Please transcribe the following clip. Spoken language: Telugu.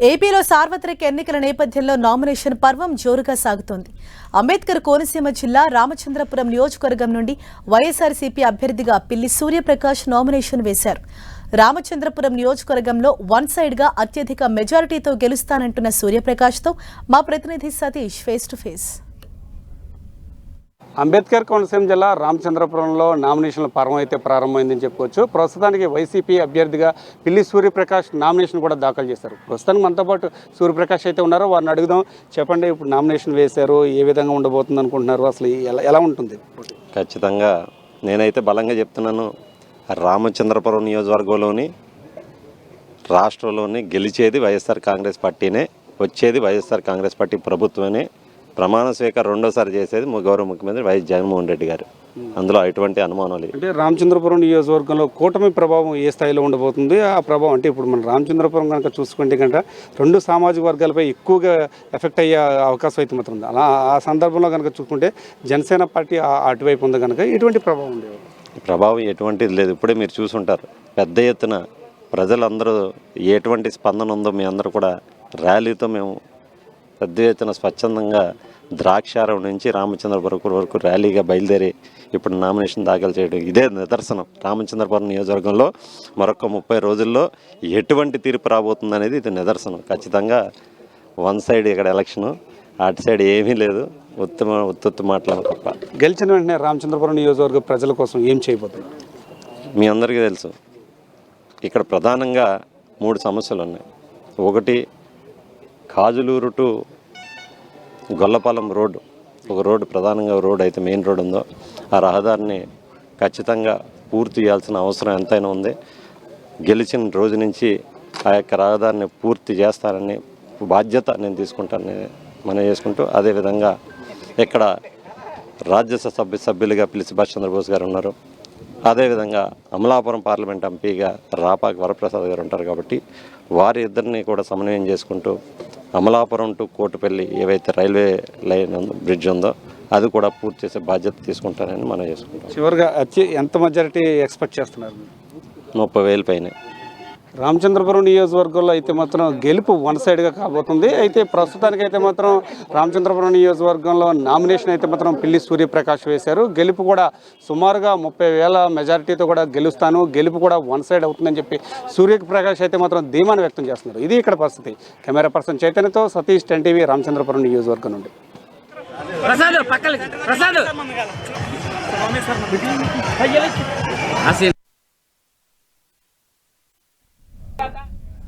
ఏపీలో సార్వత్రిక ఎన్నికల నేపథ్యంలో నామినేషన్ పర్వం జోరుగా సాగుతోంది. అంబేద్కర్ కోనసీమ జిల్లా రామచంద్రపురం నియోజకవర్గం నుండి వైఎస్ఆర్సీపీ అభ్యర్థిగా పిల్లి సూర్యప్రకాష్ నామినేషన్ వేశారు. రామచంద్రపురం నియోజకవర్గంలో వన్ సైడ్గా అత్యధిక మెజారిటీతో గెలుస్తానంటున్న సూర్యప్రకాష్తో మా ప్రతినిధి Satish face to face Ambedkar Konaseema జిల్లా రామచంద్రపురంలో నామినేషన్ల పర్వం అయితే ప్రారంభమైందని చెప్పుకోవచ్చు. ప్రస్తుతానికి వైసీపీ అభ్యర్థిగా పిల్లి సూర్యప్రకాష్ నామినేషన్ కూడా దాఖలు చేశారు. ప్రస్తుతానికి మనతో పాటు సూర్యప్రకాష్ అయితే ఉన్నారో వారిని అడుగుదాం. చెప్పండి ఇప్పుడు నామినేషన్ వేశారు ఏ విధంగా ఉండబోతుంది అనుకుంటున్నారు? అసలు ఎలా ఎలా ఉంటుంది? ఖచ్చితంగా నేనైతే బలంగా చెప్తున్నాను. రామచంద్రపురం నియోజకవర్గంలోని రాష్ట్రంలోని గెలిచేది వైఎస్ఆర్ కాంగ్రెస్ పార్టీనే వచ్చేది వైఎస్ఆర్ కాంగ్రెస్ పార్టీ ప్రభుత్వమే. ప్రమాణ స్వీకారం రెండోసారి చేసేది గౌరవ ముఖ్యమంత్రి వైఎస్ జగన్మోహన్ రెడ్డి గారు. అందులో ఎటువంటి అనుమానం లేదు అంటే రామచంద్రపురం నియోజకవర్గంలో కూటమి ప్రభావం ఏ స్థాయిలో ఉండబోతుంది? ఆ ప్రభావం అంటే ఇప్పుడు మన రామచంద్రపురం కనుక చూసుకుంటే కనుక రెండు సామాజిక వర్గాలపై ఎక్కువగా ఎఫెక్ట్ అయ్యే అవకాశం అయితే మాత్రం ఉంది. అలా ఆ సందర్భంలో కనుక చూసుకుంటే జనసేన పార్టీ అటువైపు ఉంది కనుక ఎటువంటి ప్రభావం ఉండేది ప్రభావం ఎటువంటిది లేదు. ఇప్పుడే మీరు చూసుంటారు. పెద్ద ఎత్తున ప్రజలందరూ ఎటువంటి స్పందన ఉందో మీ అందరూ కూడా ర్యాలీతో మేము పెద్ద ఎత్తున స్వచ్ఛందంగా ద్రాక్షారం నుంచి రామచంద్రపురం వరకు ర్యాలీగా బయలుదేరి ఇప్పుడు నామినేషన్ దాఖలు చేయడం ఇదే నిదర్శనం. రామచంద్రపురం నియోజకవర్గంలో మరొక ముప్పై రోజుల్లో ఎటువంటి తీర్పు రాబోతుంది అనేది ఇది నిదర్శనం. ఖచ్చితంగా వన్ సైడ్ ఇక్కడ ఎలక్షను అటు సైడ్ ఏమీ లేదు. ఉత్తమ ఉత్తత్తు మాటలు తప్ప. గెలిచిన వెంటనే రామచంద్రపురం నియోజకవర్గ ప్రజల కోసం ఏం చేయబోతున్నారు మీ అందరికీ తెలుసు ఇక్కడ ప్రధానంగా మూడు సమస్యలు ఉన్నాయి. ఒకటి కాజులూరు టు గొల్లపాలెం రోడ్డు ఒక రోడ్డు ప్రధానంగా రోడ్డు అయితే మెయిన్ రోడ్ ఉందో ఆ రహదారిని ఖచ్చితంగా పూర్తి చేయాల్సిన అవసరం ఎంతైనా ఉంది. గెలిచిన రోజు నుంచి ఆ యొక్క రహదారిని పూర్తి చేస్తానని బాధ్యత నేను తీసుకుంటానని మనం చేసుకుంటూ అదేవిధంగా ఇక్కడ రాజ్యసభ సభ్యులుగా పిలిచి సుభాష్ చంద్రబోస్ గారు ఉన్నారు. అదేవిధంగా అమలాపురం పార్లమెంట్ ఎంపీగా రాపాక వరప్రసాద్ గారు ఉంటారు కాబట్టి వారి ఇద్దరిని కూడా సమన్వయం చేసుకుంటూ అమలాపురం టు కోటిపల్లి ఏవైతే రైల్వే లైన్ ఉందో బ్రిడ్జ్ ఉందో అది కూడా పూర్తి చేసే బాధ్యత తీసుకుంటానని మనం చేసుకుంటాం. చివరిగా వచ్చి ఎంత మెజారిటీ ఎక్స్పెక్ట్ చేస్తున్నారు ముప్పై వేలు పైన. రామచంద్రపురం నియోజకవర్గంలో అయితే మాత్రం గెలుపు వన్ సైడ్గా కాబోతుంది. అయితే ప్రస్తుతానికి అయితే మాత్రం రామచంద్రపురం నియోజకవర్గంలో నామినేషన్ అయితే మాత్రం పిల్లి సూర్యప్రకాష్ వేశారు. గెలుపు కూడా సుమారుగా ముప్పై వేల మెజారిటీతో కూడా గెలుస్తాను. గెలుపు కూడా వన్ సైడ్ అవుతుందని చెప్పి సూర్యప్రకాష్ అయితే మాత్రం ధీమాను వ్యక్తం చేస్తున్నారు. ఇది ఇక్కడ పరిస్థితి. కెమెరా పర్సన్ చైతన్యతో సతీష్ టెన్ టీవీ రామచంద్రపురం నియోజకవర్గం నుండి. ప్రసాద్ ప్రసాద్.